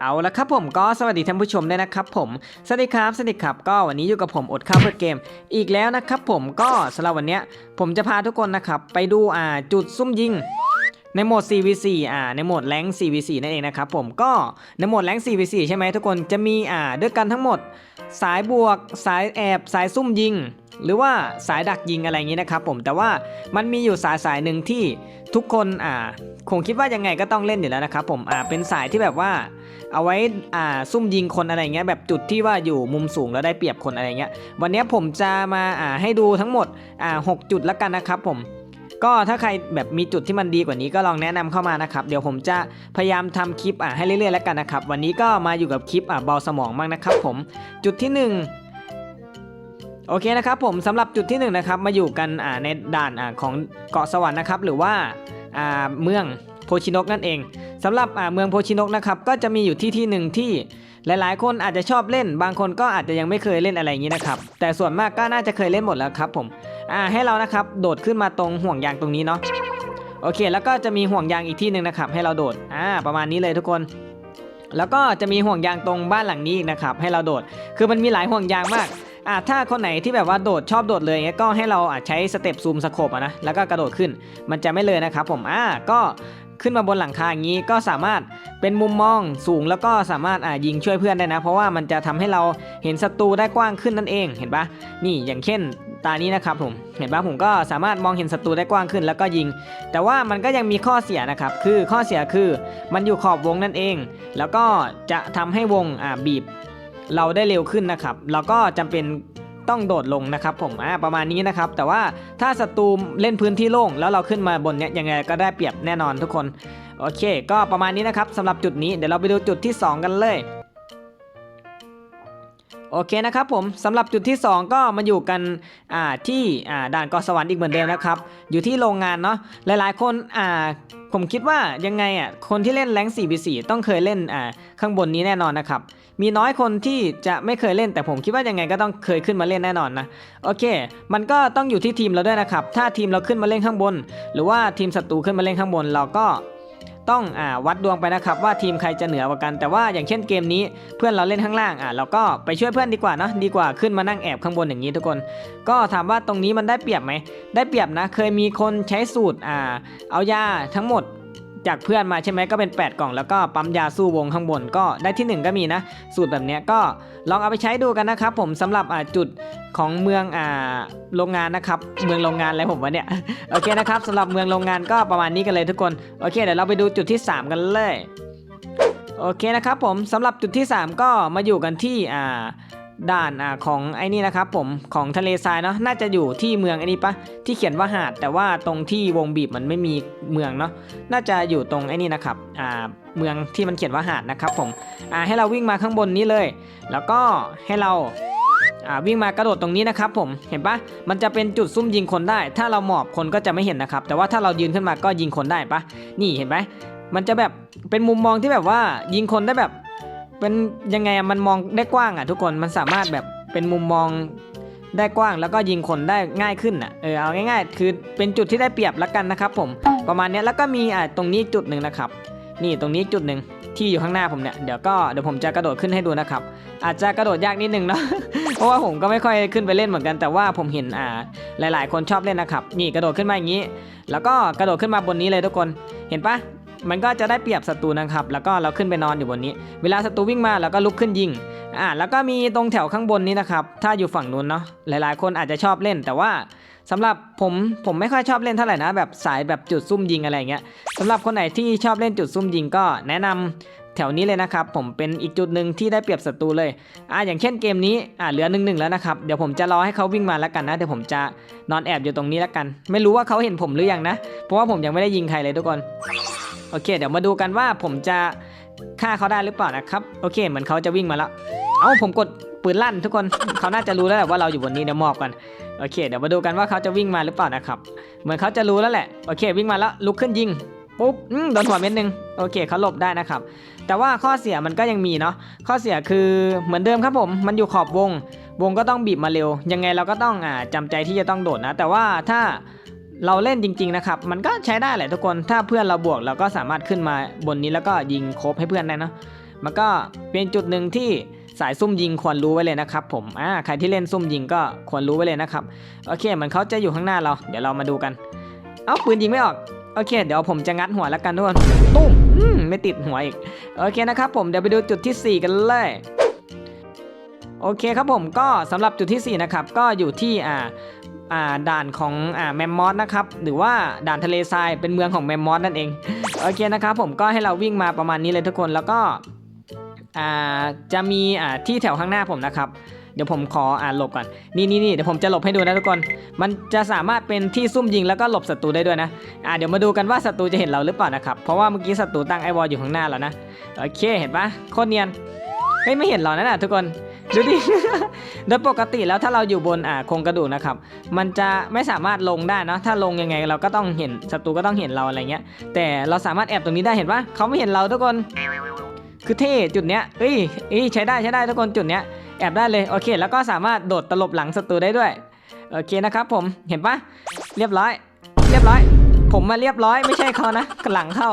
เอาละครับผมก็สวัสดีท่านผู้ชมด้วยนะครับผมสวัสดีครับ สวัสดีครับก็วันนี้อยู่กับผมอดข้าวเพื่อเกม อีกแล้วนะครับผมก็สำหรับวันนี้ผมจะพาทุกคนนะครับไปดูอ่าจุดซุ่มยิง ในโหมด 4v4 อ่า ในโหมดแรง 4v4 นั่นเองนะครับผมก็ในโหมดแรง 4v4 ใช่ไหมทุกคนจะมีอ่าด้วยกันทั้งหมด สายบวก สายแอบสายซุ่มยิง หรือว่าสายดักยิงอะไรอย่างนี้นะครับผมแต่ว่ามันมีอยู่สายสายหนึ่งที่ทุกคนอ่าคงคิดว่ายังไงก็ต้องเล่นอยู่แล้วนะครับผมอ่าเป็นสายที่แบบว่าเอาไว้อ่าซุ่มยิงคนอะไรเงี้ยแบบจุดที่ว่าอยู่มุมสูงแล้วได้เปรียบคนอะไรเงี้ยวันนี้ผมจะมาอ่าให้ดูทั้งหมดอ่าหกจุดแล้วกันนะครับผม ก็ถ้าใครแบบมีจุดที่มันดีกว่านี้ก็ลองแนะนำเข้ามานะครับ เดี๋ยวผมจะพยายามทำคลิปอ่าให้เรื่อยๆแล้วกันนะครับ วันนี้ก็มาอยู่กับคลิปอ่าเบาสมองบ้างนะครับผมจุดที่หนึ่งโอเคนะครับผมสำหรับจุดที่หนึ่งนะครับมาอยู่กันอ่าในด่านอ่าของเกาะสวรรค์นะครับหรือว่าอ่าเมืองโพชินกนั่นเองสำหรับอ่าเมืองโพชินกนะครับก็จะมีอยู่ที่ที่หนึ่งที่หลายๆ คนอาจจะชอบเล่น บางคนก็อาจจะยังไม่เคยเล่นอะไรอย่างนี้นะครับแต่ส่วนมากก็น่าจะเคยเล่นหมดแล้วครับผม อ่าให้เรานะครับโดดขึ้นมาตรงห่วงยางตรงนี้เนาะโอเค แล้วก็จะมีห่วงยางอีกที่หนึ่งนะครับ ให้เราโดดอ่าประมาณนี้เลยทุกคน แล้วก็จะมีห่วงยางตรงบ้านหลังนี้อีกนะครับ ให้เราโดด คือมันมีหลายห่วงยางมากอ่าถ้าคนไหนที่แบบว่าโดดชอบโดดเลยเงี้ยก็ให้เราอะใช้สเต็ปซูมสโคปะนะแล้วก็กระโดดขึ้นมันจะไม่เลยนะครับผมอ่าก็ขึ้นมาบนหลังคาอย่างนี้ก็สามารถ เป็นมุมมองสูงแล้วก็สามารถอ่ายิงช่วยเพื่อนได้นะ เพราะว่ามันจะทำให้เราเห็นศัตรูได้กว้างขึ้นนั่นเองเห็นปะนี่อย่างเช่นตานี้นะครับผมเห็นปะผมก็สามารถมองเห็นศัตรูได้กว้างขึ้นแล้วก็ยิง แต่ว่ามันก็ยังมีข้อเสียนะครับคือข้อเสียคือมันอยู่ขอบวงนั่นเอง แล้วก็จะทำให้วงอ่าบีบเราได้เร็วขึ้นนะครับแล้วก็จำเป็น ต้องโดดลงนะครับผมอ่าประมาณนี้นะครับแต่ว่าถ้าศัตรูเล่นพื้นที่โล่งแล้วเราขึ้นมาบนเนี้ยยังไงก็ได้เปรียบแน่นอนทุกคนโอเค ก็ประมาณนี้นะครับสำหรับจุดนี้เดี๋ยวเราไปดูจุดที่ 2 กันเลยโอเคนะครับผมสำหรับจุดที่ 2 ก็มาอยู่กันอ่าที่อ่าด่านกาะสวรรค์อีกเหมือนเดิมนะครับ อยู่ที่โรงงานเนาะหลายๆ คนอ่าผมคิดว่ายังไงอะคนที่เล่นแรง 4 v 4 ต้องเคยเล่นอ่าข้างบนนี้แน่นอนนะครับ มีน้อยคนที่จะไม่เคยเล่นแต่ผมคิดว่ายังไงก็ต้องเคยขึ้นมาเล่นแน่นอนนะโอเค มันก็ต้องอยู่ที่ทีมเราด้วยนะครับ ถ้าทีมเราขึ้นมาเล่นข้างบน หรือว่าทีมศัตรูขึ้นมาเล่นข้างบนเราก็ต้องอวัดดวงไปนะครับว่าทีมใครจะเหนือกว่ากัน แต่ว่าอย่างเช่นเกมนี้เพื่อนเราเล่นข้างล่างอ่าเราก็ไปช่วยเพื่อนดีกว่าเนอะดีกว่าขึ้นมานั่งแอบข้างบนอย่างนี้ทุกคน ก็ถามว่าตรงนี้มันได้เปรียบไหมได้เปรียบนะ เคยมีคนใช้สูตรอ่าเอายาทั้งหมด จากเพื่อนมาใช่ไหมก็เป็น 8 กล่องแล้วก็ปั๊มยาสู้วงข้างบนก็ได้ที่ 1 ก็มีนะ สูตรแบบนี้ก็ลองเอาไปใช้ดูกันนะครับผมสำหรับจุดของเมืองอ่าโรงงานนะครับ เมืองโรงงานอะไรผมวะเนี่ยโอเคนะครับสำหรับเมืองโรงงานก็ประมาณนี้กันเลยทุกคนโอเคเดี๋ยวเราไปดูจุดที่ 3 กันเลยโอเคนะครับผมสำหรับจุดที่ 3 ก็มาอยู่กันที่อ่า ด่านอ่าของไอ้นี่นะครับผมของทะเลทรายเนาะน่าจะอยู่ที่เมืองไอ้นี่ปะที่เขียนว่าหาด แต่ว่าตรงที่วงบีบมันไม่มีเมืองเนาะน่าจะอยู่ตรงไอ้นี่นะครับอ่าเมืองที่มันเขียนว่าหาดนะครับผมอ่าให้เราวิ่งมาข้างบนนี้เลย แล้วก็ให้เราอ่าวิ่งมากระโดดตรงนี้นะครับผมเห็นปะมันจะเป็นจุดซุ่มยิงคนได้ ถ้าเราหมอบคนก็จะไม่เห็นนะครับ แต่ว่าถ้าเรายืนขึ้นมาก็ยิงคนได้ปะนี่เห็นไหมมันจะแบบเป็นมุมมองที่แบบว่ายิงคนได้แบบ เป็นยังไงอะมันมองได้กว้างอะทุกคนมันสามารถแบบเป็นมุมมองได้กว้างแล้วก็ยิงคนได้ง่ายขึ้นอะเออเอาง่ายๆ คือเป็นจุดที่ได้เปรียบละกันนะครับผม ประมาณเนี้ยแล้วก็มีอ่าตรงนี้จุดหนึ่งนะครับ นี่ตรงนี้จุดหนึ่งที่อยู่ข้างหน้าผมเนี่ย เดี๋ยวก็เดี๋ยวผมจะกระโดดขึ้นให้ดูนะครับ อาจจะกระโดดยากนิดนึงเนาะ เพราะว่าผมก็ไม่ค่อยขึ้นไปเล่นเหมือนกัน แต่ว่าผมเห็นอ่าหลาย ๆ คนชอบเล่นนะครับ นี่กระโดดขึ้นมาอย่างนี้ แล้วก็กระโดดขึ้นมาบนนี้เลยทุกคน เห็นปะ มันก็จะได้เปรียบศัตรูนะครับ แล้วก็เราขึ้นไปนอนอยู่บนนี้ เวลาศัตรูวิ่งมาเราก็ลุกขึ้นยิง อ่า แล้วก็มีตรงแถวข้างบนนี้นะครับ ถ้าอยู่ฝั่งนู้นเนาะ หลายๆ คนอาจจะชอบเล่น แต่ว่าสำหรับผมผมไม่ค่อยชอบเล่นเท่าไหร่นะ แบบสายแบบจุดซุ่มยิงอะไรเงี้ยสำหรับคนไหนที่ชอบเล่นจุดซุ่มยิงก็แนะนำ แถวนี้เลยนะครับ ผมเป็นอีกจุดหนึ่งที่ได้เปรียบศัตรูเลยอ่าอย่างเช่นเกมนี้อ่าเหลือหนึ่งหนึ่งแล้วนะครับ เดี๋ยวผมจะรอให้เขาวิ่งมาแล้วกันนะ เดี๋ยวผมจะนอนแอบอยู่ตรงนี้แล้วกัน ไม่รู้ว่าเขาเห็นผมหรือยังนะ เพราะว่าผมยังไม่ได้ยิงใครเลยทุกคน โอเค เดี๋ยวมาดูกันว่าผมจะฆ่าเขาได้หรือเปล่านะครับ โอเค เหมือนเขาจะวิ่งมาแล้ว เอ้า ผมกดปืนลั่นทุกคน เขาน่าจะรู้แล้วแหละว่าเราอยู่บนนี้เดี๋ยวมอบกันโอเค เดี๋ยวมาดูกันว่าเขาจะวิ่งมาหรือเปล่านะครับ เหมือนเขาจะรู้แล้วแหละ โอเค วิ่งมาแล้วลุกขึ้นยิงปุ๊บโดนหัวเม็ดหนึ่งโอเคเขาหลบได้นะครับ แต่ว่าข้อเสียมันก็ยังมีเนาะข้อเสียคือเหมือนเดิมครับผม มันอยู่ขอบวง วงก็ต้องบีบมาเร็ว ยังไงเราก็ต้องอ่าจำใจที่จะต้องโดดนะ แต่ว่าถ้าเราเล่นจริง ๆ นะครับ มันก็ใช้ได้แหละทุกคน ถ้าเพื่อนเราบวกเราก็สามารถขึ้นมาบนนี้แล้วก็ยิงครบให้เพื่อนได้เนะมันก็เป็นจุดหนึ่งที่สายซุ่มยิงควรรู้ไว้เลยนะครับผม อ่า ใครที่เล่นซุ่มยิงก็ควรรู้ไว้เลยนะครับ โอเคเหมือนเขาจะอยู่ข้างหน้าเรา เดี๋ยวเรามาดูกัน เอ้าปืนยิงไม่ออก โอเค เดี๋ยวผมจะงัดหัวแล้วกันทุกคน ตุ้ม ไม่ติดหัวอีก โอเคนะครับผมเดี๋ยวไปดูจุดที่ 4 กันเลยโอเคครับผมก็สำหรับจุดที่ 4 นะครับ ก็อยู่ที่อ่าอ่าด่านของอ่าแมมมอสนะครับ หรือว่าด่านทะเลทรายเป็นเมืองของแมมมอสนั่นเอง โอเคนะครับผมก็ให้เราวิ่งมาประมาณนี้เลยทุกคนแล้วก็อ่าจะมีอ่าที่แถวข้างหน้าผมนะครับ เดี๋ยวผมขออ่าหลบก่อน นี่นี่นี่เดี๋ยวผมจะหลบให้ดูนะทุกคน มันจะสามารถเป็นที่ซุ่มยิงแล้วก็หลบศัตรูได้ด้วยนะ อ่าเดี๋ยวมาดูกันว่าศัตรูจะเห็นเราหรือเปล่านะครับ เพราะว่าเมื่อกี้ศัตรูตั้งไอวอลอยู่ข้างหน้าแล้วนะ โอเค เห็นปะโคตรเนียน เฮ้ยไม่เห็นเรานะนะทุกคน ดูดิ โดยปกติแล้วถ้าเราอยู่บนอ่าโครงกระดูกนะครับ มันจะไม่สามารถลงได้เนะ ถ้าลงยังไงเราก็ต้องเห็นศัตรูก็ต้องเห็นเราอะไรเงี้ย แต่เราสามารถแอบตรงนี้ได้เห็นปะเขาไม่เห็นเราทุกคน คือเท่จุดเนี้ยเอ้ยเอ้ยใช้ได้ใช้ได้ทุกคนจุดเนี้ย แอบได้เลยโอเค แล้วก็สามารถโดดตลบหลังศัตรูได้ด้วยโอเคนะครับผมเห็นปะเรียบร้อย เรียบร้อย ผมมาเรียบร้อยไม่ใช่เขานะหลังเข้า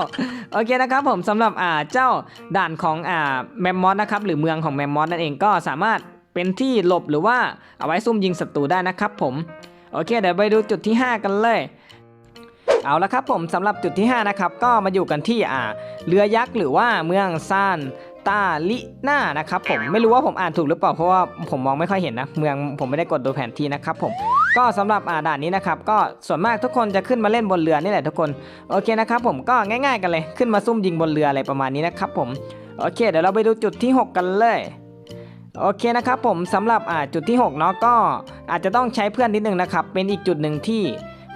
โอเคนะครับผมสำหรับอ่าเจ้าด่านของอ่าแมมมอสนะครับหรือเมืองของแมมมอสนั่นเองก็สามารถเป็นที่หลบหรือว่าเอาไว้ซุ่มยิงศัตรูได้นะครับผมโอเคเดี๋ยวไปดูจุดที่ 5 กันเลย เอาละครับผมสำหรับจุดที่ 5 นะครับ ก็มาอยู่กันที่อ่าเรือยักษ์หรือว่าเมืองซาน ตาลิน่านะครับผมไม่รู้ว่าผมอ่านถูกหรือเปล่าเพราะว่าผมมองไม่ค่อยเห็นนะ เมืองผมไม่ได้กดดูแผนที่นะครับผมก็สำหรับอ่าด่านนี้นะครับก็ส่วนมากทุกคนจะขึ้นมาเล่นบนเรือนี่แหละทุกคนโอเคนะครับผมก็ง่ายๆกันเลยขึ้นมาซุ่มยิงบนเรืออะไรประมาณนี้นะครับผมโอเค เดี๋ยวเราไปดูจุดที่ 6 กันเลยโอเคนะครับผมสำหรับอ่าจุดที่6เนาะก็อาจจะต้องใช้เพื่อนนิดนึงนะครับเป็นอีกจุดหนึ่งที่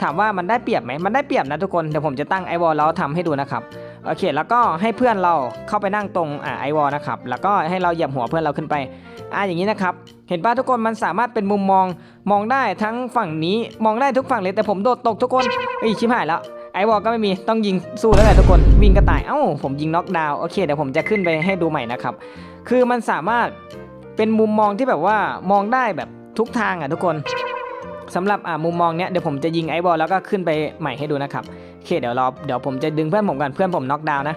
ถามว่ามันได้เปรียบไหมมันได้เปรียบนะทุกคนเดี๋ยวผมจะตั้งไอวอลแล้วทำให้ดูนะครับ โอเค แล้วก็ให้เพื่อนเราเข้าไปนั่งตรงอ่าไอวอลนะครับ แล้วก็ให้เราเหยียบหัวเพื่อนเราขึ้นไปอ่าอย่างนี้นะครับ เห็นป่ะทุกคนมันสามารถเป็นมุมมองมองได้ทั้งฝั่งนี้มองได้ทุกฝั่งเลยแต่ผมโดดตกทุกคนเอ้ยชิบหายแล้วไอวอลก็ไม่มีต้องยิงสู้แล้วแหละทุกคนวิ่งกระต่ายเอ้าผมยิงน็อกดาวน์โอเคเดี๋ยวผมจะขึ้นไปให้ดูใหม่นะครับ คือมันสามารถเป็นมุมมองที่แบบว่ามองได้แบบทุกทางอะทุกคนสำหรับอ่ามุมมองเนี้ยเดี๋ยวผมจะยิงไอวอลแล้วก็ขึ้นไปใหม่ให้ดูนะครับ เคเดี๋ยวรอเดี๋ยวผมจะดึงเพื่อนผมก่อนเพื่อนผมน็อกดาวน์นะ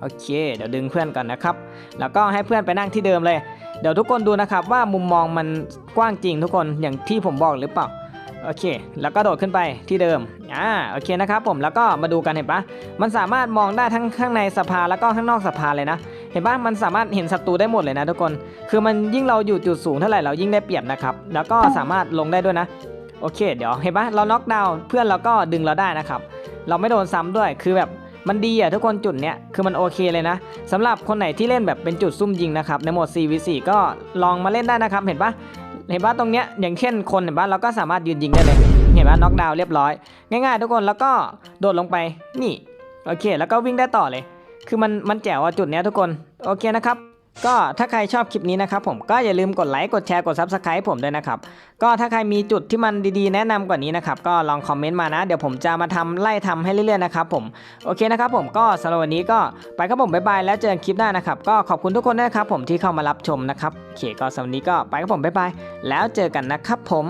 โอเค เดี๋ยวดึงเพื่อนก่อนนะครับ แล้วก็ให้เพื่อนไปนั่งที่เดิมเลย เดี๋ยวทุกคนดูนะครับว่ามุมมองมันกว้างจริงทุกคนอย่างที่ผมบอกหรือเปล่าโอเค แล้วก็โดดขึ้นไปที่เดิม อ่า โอเคนะครับผม แล้วก็มาดูกันเห็นปะมันสามารถมองได้ทั้งข้างในสภาแล้วก็ข้างนอกสภาเลยนะ เห็นปะมันสามารถเห็นศัตรูได้หมดเลยนะทุกคน คือมันยิ่งเราอยู่จุดสูงเท่าไหร่เรายิ่งได้เปรียบนะครับ แล้วก็สามารถลงได้ด้วยนะ อเค เดี๋ยวเห็นปะเราน็อกดาวน์เพื่อนเราก็ดึงเราได้นะครับ เราไม่โดนซ้ำด้วยคือแบบมันดีอะทุกคนจุดเนี้ยคือมันโอเคเลยนะสำหรับคนไหนที่เล่นแบบเป็นจุดซุ่มยิงนะครับในโหมด 4v4 ก็ลองมาเล่นได้นะครับ เห็นปะเห็นปะตรงเนี้ยอย่างเช่นคนเห็นปะเราก็สามารถยืนยิงได้เลย เห็นปะน็อกดาวน์เรียบร้อย ง่ายๆ ทุกคนแล้วก็โดดลงไปนี่โอเค แล้วก็วิ่งได้ต่อเลย คือมันมันแจ๋วอะจุดเนี้ยทุกคนโอเคนะครับ ก็ถ้าใครชอบคลิปนี้นะครับผมก็อย่าลืมกดไลค์กดแชร์กด Subscribe ผมด้วยนะครับ ก็ถ้าใครมีจุดที่มันดีๆ แนะนำกว่านี้นะครับ ก็ลองคอมเมนต์มานะ เดี๋ยวผมจะมาทำไล่ทำให้เรื่อยๆนะครับผมโอเคนะครับผมก็สำหรับวันนี้ก็ไปครับผมบ๊ายบายแล้วเจอกันคลิปหน้านะครับ ก็ขอบคุณทุกคนนะครับผมที่เข้ามารับชมนะครับโอเคก็สำหรับวันนี้ก็ไปครับผมบ๊ายบายแล้วเจอกันนะครับผม